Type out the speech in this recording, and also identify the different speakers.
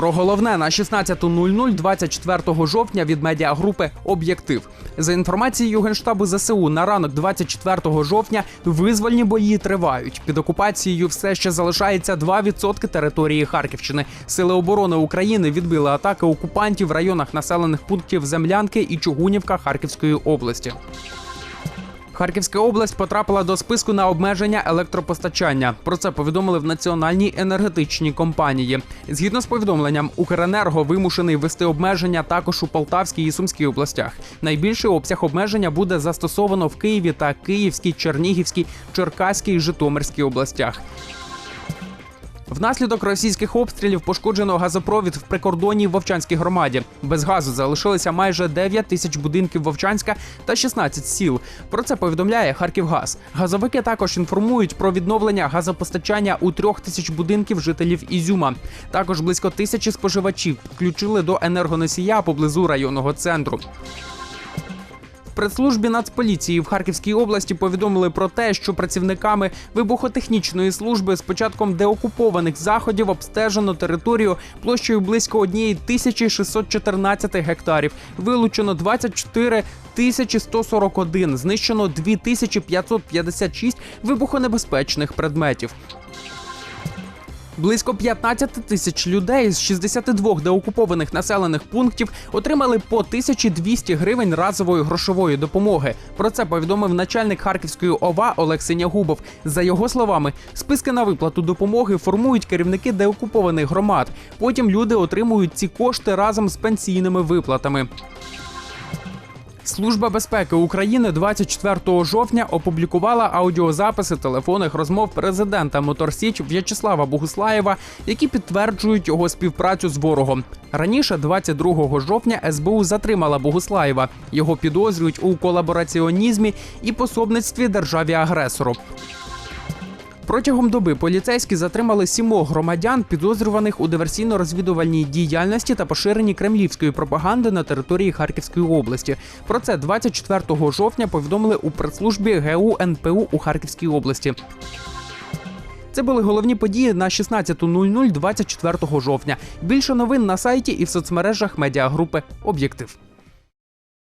Speaker 1: Про головне на 16.00 24 жовтня від медіагрупи Об'єктив. За інформацією Генштабу ЗСУ, на ранок 24 жовтня визвольні бої тривають. Під окупацією все ще залишається 2% території Харківщини. Сили оборони України відбили атаки окупантів в районах населених пунктів Землянки і Чугунівка Харківської області. Харківська область потрапила до списку на обмеження електропостачання. Про це повідомили в національній енергетичній компанії. Згідно з повідомленням, Укренерго вимушений ввести обмеження також у Полтавській і Сумській областях. Найбільший обсяг обмеження буде застосовано в Києві та Київській, Чернігівській, Черкаській і Житомирській областях. Внаслідок російських обстрілів пошкоджено газопровід в прикордонній Вовчанській громаді. Без газу залишилися майже 9 тисяч будинків Вовчанська та 16 сіл. Про це повідомляє Харківгаз. Газовики також інформують про відновлення газопостачання у трьох тисяч будинків жителів Ізюма. Також близько тисячі споживачів підключили до енергоносія поблизу районного центру. В прес-службі Нацполіції в Харківській області повідомили про те, що працівниками вибухотехнічної служби з початком деокупованих заходів обстежено територію площею близько 1614 гектарів. Вилучено 24 1141, знищено 2556 вибухонебезпечних предметів. Близько 15 тисяч людей з 62 деокупованих населених пунктів отримали по 1200 гривень разової грошової допомоги. Про це повідомив начальник Харківської ОВА Олег Синягубов. За його словами, списки на виплату допомоги формують керівники деокупованих громад. Потім люди отримують ці кошти разом з пенсійними виплатами. Служба безпеки України 24 жовтня опублікувала аудіозаписи телефонних розмов президента Моторсіч В'ячеслава Богуслаєва, які підтверджують його співпрацю з ворогом. Раніше, 22 жовтня, СБУ затримала Богуслаєва. Його підозрюють у колабораціонізмі і пособництві державі-агресору. Протягом доби поліцейські затримали сімох громадян, підозрюваних у диверсійно-розвідувальній діяльності та поширенні кремлівської пропаганди на території Харківської області. Про це 24 жовтня повідомили у прес-службі ГУ НПУ у Харківській області. Це були головні події на 16.00 24 жовтня. Більше новин на сайті і в соцмережах медіагрупи Об'єктив.